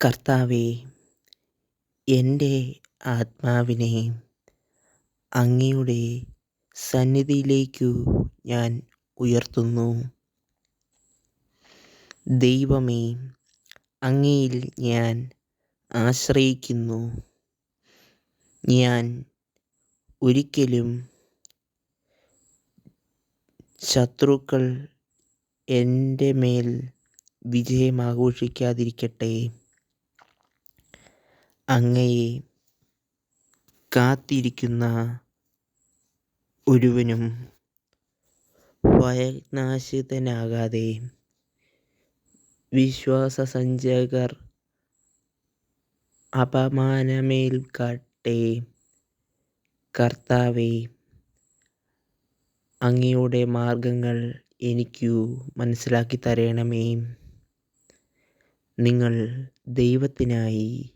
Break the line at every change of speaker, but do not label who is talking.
കർത്താവേ എന്റെ ആത്മാവിനെ അങ്ങയുടെ സന്നിധിയിലേക്കു ഞാൻ ഉയർത്തുന്നു. ദൈവമേ അങ്ങയിൽ ഞാൻ ആശ്രയിക്കുന്നു. ഞാൻ ഒരിക്കലും ശത്രുക്കൾ എന്റെ മേൽ വിജയം ആഘോഷിക്കാതിരിക്കട്ടെ. അങ്ങയെ കാത്തിരിക്കുന്ന ഒരുവനും ഭയനാശിതനാകാതെ വിശ്വാസസഞ്ചകർ അപമാനമേൽക്കട്ടെ കർത്താവെ അങ്ങയുടെ മാർഗങ്ങൾ എനിക്കു മനസ്സിലാക്കി തരണമേ. നിങ്ങൾ ദൈവത്തിനായി